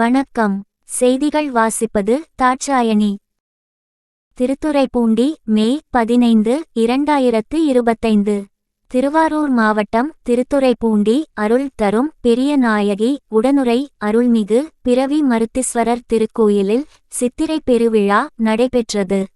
வணக்கம். செய்திகள் வாசிப்பது தாட்சாயணி. திருத்துறைப்பூண்டி மே பதினைந்து இரண்டாயிரத்து இருபத்தைந்து. திருவாரூர் மாவட்டம் திருத்துறைப்பூண்டி அருள் தரும் பெரிய நாயகி உடனுரை அருள்மிகு பிறவி மருத்தீஸ்வரர் திருக்கோயிலில் சித்திரை பெருவிழா நடைபெற்றது.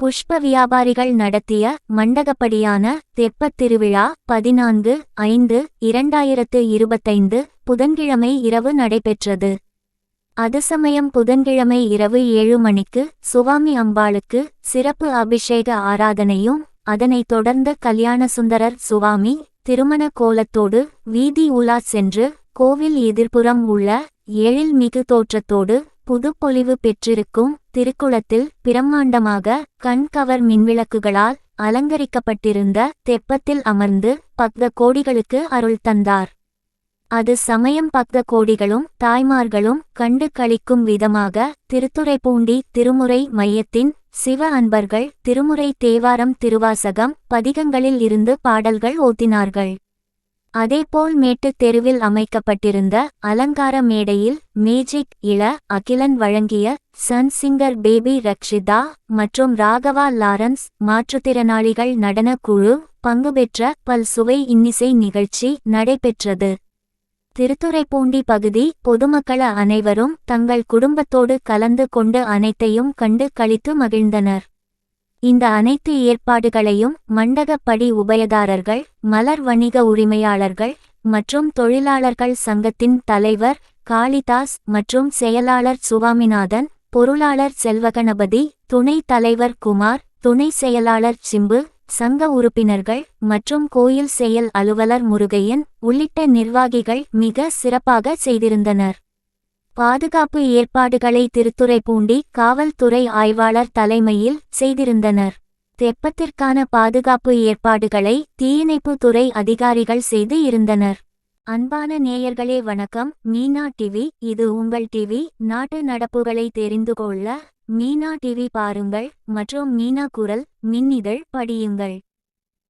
புஷ்ப வியாபாரிகள் நடத்திய மண்டகப்படியான தெப்பத் திருவிழா பதினான்கு ஐந்து இரண்டாயிரத்து இருபத்தைந்து புதன்கிழமை இரவு நடைபெற்றது. அது சமயம் புதன்கிழமை இரவு ஏழு மணிக்கு சுவாமி அம்பாளுக்கு சிறப்பு அபிஷேக ஆராதனையும் அதனைத் தொடர்ந்து கல்யாணசுந்தரர் சுவாமி திருமண கோலத்தோடு வீதி உலா சென்று கோவில் எதிர்ப்புறம் உள்ள எழில் மிகு தோற்றத்தோடு புதுப்பொலிவு பெற்றிருக்கும் திருக்குளத்தில் பிரம்மாண்டமாக கண்கவர் மின்விளக்குகளால் அலங்கரிக்கப்பட்டிருந்த தெப்பத்தில் அமர்ந்து பக்த கோடிகளுக்கு அருள் தந்தார். அது சமயம் பக்த கோடிகளும் தாய்மார்களும் கண்டு களிக்கும் விதமாக திருத்துறைப்பூண்டி திருமுறை மையத்தின் சிவ அன்பர்கள் திருமுறை தேவாரம் திருவாசகம் பதிகங்களில் இருந்து பாடல்கள் ஓத்தினார்கள். அதேபோல் மேட்டுத் தெருவில் அமைக்கப்பட்டிருந்த அலங்கார மேடையில் மேஜிக் இள அகிலன் வழங்கிய சன் சிங்கர் பேபி ரக்ஷிதா மற்றும் ராகவா லாரன்ஸ் மாற்றுத்திறனாளிகள் நடனக் குழு பங்குபெற்ற பல் சுவை இன்னிசை நிகழ்ச்சி நடைபெற்றது. திருத்துறைப்பூண்டி பகுதி பொதுமக்கள அனைவரும் தங்கள் குடும்பத்தோடு கலந்து கொண்டு அனைத்தையும் கண்டு கழித்து மகிழ்ந்தனர். இந்த அனைத்து ஏற்பாடுகளையும் மண்டகப்படி உபயதாரர்கள் மலர் வணிக உரிமையாளர்கள் மற்றும் தொழிலாளர்கள் சங்கத்தின் தலைவர் காளிதாஸ் மற்றும் செயலாளர் சுவாமிநாதன் பொருளாளர் செல்வகணபதி துணைத் தலைவர் குமார் துணை செயலாளர் சிம்பு சங்க உறுப்பினர்கள் மற்றும் கோயில் செயல் அலுவலர் முருகையன் உள்ளிட்ட நிர்வாகிகள் மிக சிறப்பாக செய்திருந்தனர். பாதுகாப்பு ஏற்பாடுகளை திருத்துறைப்பூண்டி காவல்துறை ஆய்வாளர் தலைமையில் செய்திருந்தனர். தெப்பத்திற்கான பாதுகாப்பு ஏற்பாடுகளை தீயணைப்பு துறை அதிகாரிகள் செய்து இருந்தனர். அன்பான நேயர்களே வணக்கம். மீனா டிவி இது உங்கள் டிவி. நாட்டு நடப்புகளை தெரிந்து கொள்ள மீனா டிவி பாருங்கள். மற்றும் மீனா குரல் மின்னிதழ் படியுங்கள்.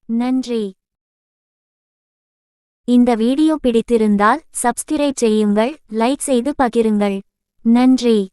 நன்றி. இந்த வீடியோ பிடித்திருந்தால் சப்ஸ்கிரைப் செய்யுங்கள். லைக் செய்து பகிருங்கள். நன்றி.